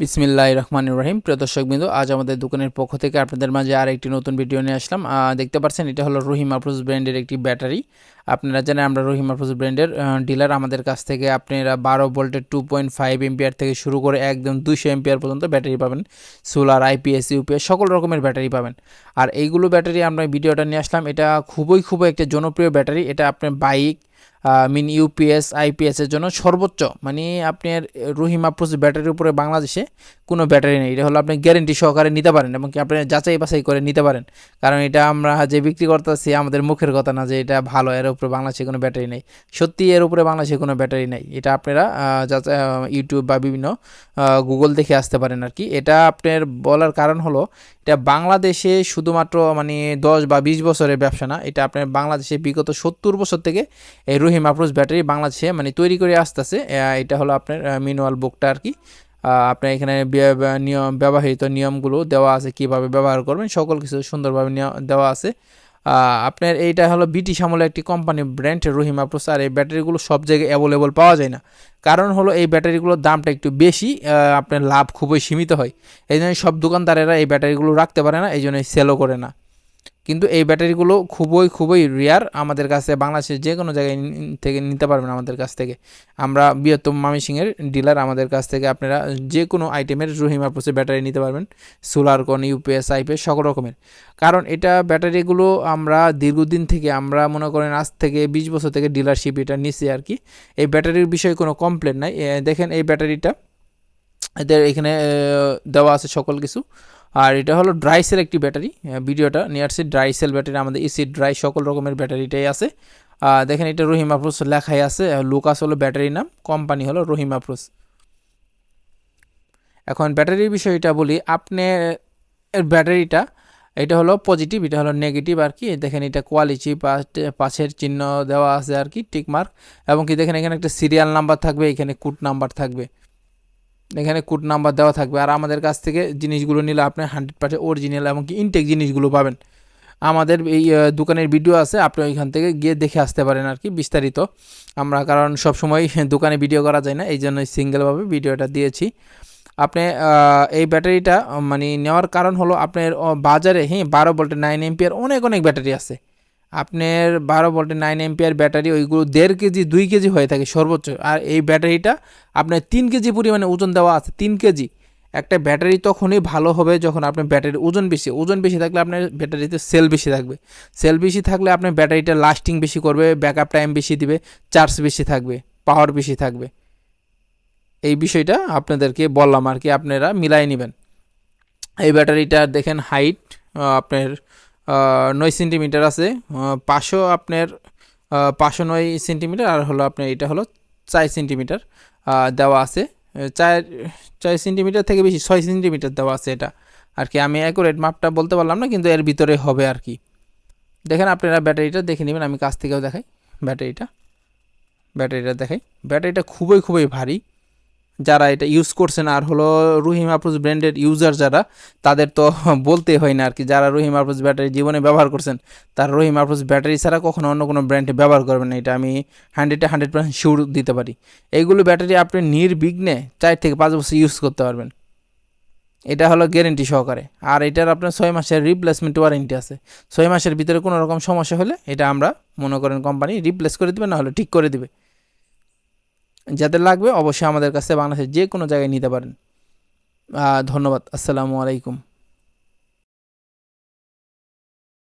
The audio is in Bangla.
বিসমিল্লাহ রহমান রহিম। প্রিয় দর্শক বিন্দু, আজ আমাদের দোকানের পক্ষ থেকে আপনাদের মাঝে আর একটি নতুন ভিডিও নিয়ে আসলাম। দেখতে পাচ্ছেন, এটা হলো রহিম আফরোজ ব্র্যান্ডের একটি ব্যাটারি। আপনারা জানেন, আমরা রহিম আফরোজ ব্র্যান্ডের ডিলার। আমাদের কাছ থেকে আপনারা বারো ভোল্টের টু পয়েন্ট ফাইভ এম্পিয়ার থেকে শুরু করে একদম দুইশো এম্পিয়ার পর্যন্ত ব্যাটারি পাবেন। সোলার আইপিএস ইউপিএস সকল রকমের ব্যাটারি পাবেন। আর এইগুলো ব্যাটারি আমরা ভিডিওটা নিয়ে আসলাম। এটা খুবই খুবই একটা জনপ্রিয় ব্যাটারি। এটা আপনার বাইক মিন ইউপিএস আইপিএসের জন্য সর্বোচ্চ মানে আপনার রহিম আপ্রোচ ব্যাটারির উপরে বাংলাদেশে কোনো ব্যাটারি নেই। এটা হলো আপনি গ্যারেন্টি সহকারে নিতে পারেন এবং কি আপনি যাচাই বাছাই করে নিতে পারেন। কারণ এটা আমরা যে বিক্রি করতেছি, আমাদের মুখের কথা না যে এটা ভালো, এর উপরে বাংলাদেশে কোনো ব্যাটারি নেই। সত্যি এর উপরে বাংলাদেশে কোনো ব্যাটারি নেই। এটা আপনারা যাচাই ইউটিউব বা বিভিন্ন গুগল দেখে আসতে পারেন আর কি। এটা আপনার বলার কারণ হলো এটা বাংলাদেশে শুধুমাত্র মানে দশ বা বিশ বছরের ব্যবসা না, এটা আপনার বাংলাদেশে বিগত সত্তর বছর থেকে এই রহিম আফরোজ ব্যাটারি বাংলাদেশে মানে তৈরি করে আসতেছে। এটা হলো আপনার মিনুয়াল বুকটা আর কি। আপনার এখানে নিয়ম, ব্যবহৃত নিয়মগুলো দেওয়া আছে কীভাবে ব্যবহার করবেন, সকল কিছু সুন্দরভাবে দেওয়া আছে। আপনার এইটা হলো ব্রিটিশ আমলে একটি কোম্পানি ব্র্যান্ড, রহিমা প্রসার আর এই ব্যাটারিগুলো সব জায়গায় অ্যাভেলেবল পাওয়া যায় না। কারণ হলো এই ব্যাটারিগুলোর দামটা একটু বেশি আপনার লাভ খুবই সীমিত হয়। এই জন্য সব দোকানদারেরা এই ব্যাটারিগুলো রাখতে পারে না, এই জন্য সেলও করে না। কিন্তু এই ব্যাটারিগুলো খুবই খুবই রেয়ার আমাদের কাছে বাংলাদেশের যে কোনো জায়গায় থেকে নিতে পারবেন আমাদের কাছ থেকে। আমরা বৃহত্তম মামিসিংয়ের ডিলার আমাদের কাছ থেকে আপনারা যে কোনো আইটেমের রহিমা প্রসে ব্যাটারি নিতে পারবেন। সোলার কোন ইউপিএস আইপিএস সকল রকমের। কারণ এটা ব্যাটারিগুলো আমরা দীর্ঘদিন থেকে, আমরা মনে করেন আজ থেকে বিশ বছর থেকে ডিলারশিপ এটা নিছি আর কি। এই ব্যাটারির বিষয়ে কোনো কমপ্লেন নাই। দেখেন এই ব্যাটারিটা। এদের এখানে দেওয়া আছে সকল কিছু। আর এটা হলো ড্রাই সেল একটি ব্যাটারি। ভিডিওটা নিয়ে আসছে ড্রাই সেল ব্যাটারি, আমাদের এসি ড্রাই সকল রকমের ব্যাটারিটাই আছে। দেখেন এটা রহিম আফরোজ লেখাই আছে। লুকাস হলো ব্যাটারি নাম কোম্পানি হলো রহিম আফরোজ। এখন ব্যাটারির বিষয়টা বলি, আপনি এর ব্যাটারিটা, এটা হলো পজিটিভ এটা হলো নেগেটিভ আর কি। দেখেন এটা কোয়ালিটি পাশের চিহ্ন দেওয়া আছে আর কি টিক মার্ক এবং কি দেখেন এখানে একটা সিরিয়াল নাম্বার থাকবে, এখানে কুট নাম্বার থাকবে। এখানে কোড নাম্বার দেওয়া থাকবে। আর আমাদের কাছ থেকে জিনিসগুলো নিলে আপনি হান্ড্রেড পার্সেন্ট অরিজিনাল এবং কি ইনটেক জিনিসগুলো পাবেন। আমাদের এই দোকানের ভিডিও আছে, আপনি ওইখান থেকে গিয়ে দেখে আসতে পারেন আর কি বিস্তারিত। আমরা কারণ সব সময় দোকানে ভিডিও করা যায় না এই জন্য সিঙ্গেলভাবে ভিডিওটা দিয়েছি। আপনি এই ব্যাটারিটা মানে নেওয়ার কারণ হলো আপনার বাজারে হ্যাঁ বারো ভোল্টের নাইন এমপিয়ার অনেক অনেক ব্যাটারি আছে। আপনার বারো ভোল্টের নাইন এমপিয়ার ব্যাটারি ওইগুলো দেড় কেজি, দুই কেজি হয়ে থাকে সর্বোচ্চ। আর এই ব্যাটারিটা আপনার তিন কেজি পরিমাণে ওজন দেওয়া আছে, তিন কেজি। একটা ব্যাটারি তখনই ভালো হবে যখন আপনার ব্যাটারির ওজন বেশি। ওজন বেশি থাকলে আপনার ব্যাটারিতে সেল বেশি থাকবে। সেল বেশি থাকলে আপনার ব্যাটারিটা লাস্টিং বেশি করবে ব্যাকআপ টাইম বেশি দিবে চার্জ বেশি থাকবে পাওয়ার বেশি থাকবে। এই বিষয়টা আপনাদেরকে বললাম আর কি, আপনারা মিলাই নেবেন। এই ব্যাটারিটা দেখেন হাইট আপনার নয় সেন্টিমিটার আছে। পাঁচশো আপনার পাঁচশো নয় সেন্টিমিটার আর হলো আপনার এটা হলো চার সেন্টিমিটার দেওয়া আছে। চার চার সেন্টিমিটার থেকে বেশি, ছয় সেন্টিমিটার দেওয়া আছে এটা। আর কি আমি অ্যাকুরেট মাপটা বলতে পারলাম না, কিন্তু এর ভিতরে হবে আর কি। দেখেন আপনারা ব্যাটারিটা দেখে নেবেন, আমি কাছ থেকেও দেখাই ব্যাটারিটা। ব্যাটারিটা দেখাই। ব্যাটারিটা খুবই খুবই ভারী। যারা এটা ইউজ করছেন আর হলো রহিম আপ্রোজ ব্র্যান্ডের ইউজার যারা, তাদের তো বলতে হয় না আর কি। যারা রহিম আপ্রোজ ব্যাটারি জীবনে ব্যবহার করছেন, তারা রহিম আপ্রোজ ব্যাটারি ছাড়া কখনো অন্য কোনো ব্র্যান্ডে ব্যবহার করবেন না। এটা আমি হান্ড্রেডে হান্ড্রেড পার্সেন্ট শিওর দিতে পারি। এইগুলো ব্যাটারি আপনি নির্বিঘ্নে চার থেকে পাঁচ বছর ইউজ করতে পারবেন। এটা হলো গ্যারেন্টি সহকারে। আর এটার আপনার ছয় মাসের রিপ্লেসমেন্ট ওয়ারেন্টি আছে। ছয় মাসের ভিতরে কোনো রকম সমস্যা হলে এটা আমরা মনে করেন কোম্পানি রিপ্লেস করে দেবে না হলে ঠিক করে দিবে। যাদের লাগবে অবশ্যই আমাদের কাছে বাংলাদেশের যে কোনো জায়গায় নিতে পারেন। ধন্যবাদ। আসসালামু আলাইকুম।